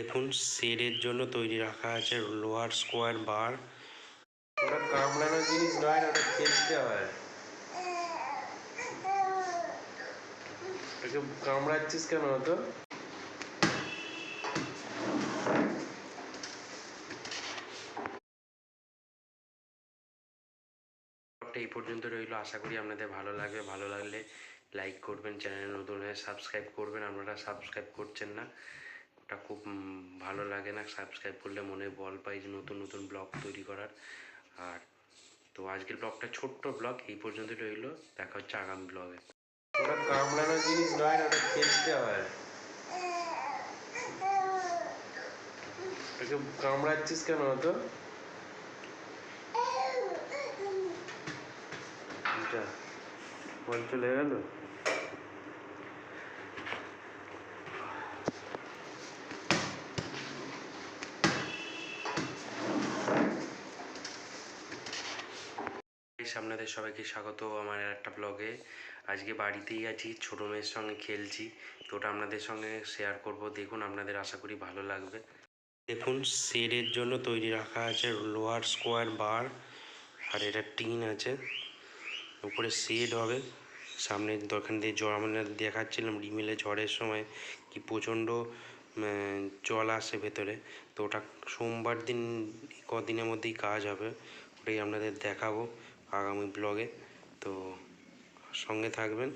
দেখুন শেডের জন্য তৈরি রাখা আছে লোহার স্কোয়ার বার। ওটা কামড়ানো জিনিস নয় ওটা খেলতে হয়। ওকে কামড়াচ্ছিস কেন তো এই পর্যন্ত রইল। আশা করি আপনাদের ভালো লাগবে। ভালো লাগলে লাইক করবেন চ্যানেল নতুন হয়ে সাবস্ক্রাইব করবেন। আপনারা সাবস্ক্রাইব করছেন না। ওটা খুব ভালো লাগে না। সাবস্ক্রাইব করলে মনে বল পাই যে নতুন নতুন ব্লগ তৈরি করার। আর তো আজকের ব্লগটা ছোট্ট ব্লগ, এই পর্যন্ত রইল। দেখা হচ্ছে আগামী ব্লগে। ওটা কামড়ানো জিনিস নয় না ওটা খেলতে হয়। ওকে কামড়াচ্ছিস কেন তো বল চলে গেল? Guys, আপনাদের সবাইকে স্বাগত আমার একটা ব্লগে আজকে বাড়িতেই আছি ছোটো মেয়ের সঙ্গে খেলছি। তো ওটা আপনাদের সঙ্গে শেয়ার করব। দেখুন আপনাদের আশা করি ভালো লাগবে। দেখুন শেডের জন্য তৈরি রাখা আছে লোহার স্কোয়ার বার আর এটা টিন আছে। উপরে শেড হবে। সামনে দোকান দিয়ে জল আমরা দেখাচ্ছিলাম রিমিলে ঝড়ের সময় কি প্রচণ্ড জল আসে ভেতরে। তো ওটা সোমবার দিন কদিনের মধ্যেই কাজ হবে। ওটাই আপনাদের দেখাবো। আগামী ব্লগে তো সঙ্গে থাকবেন।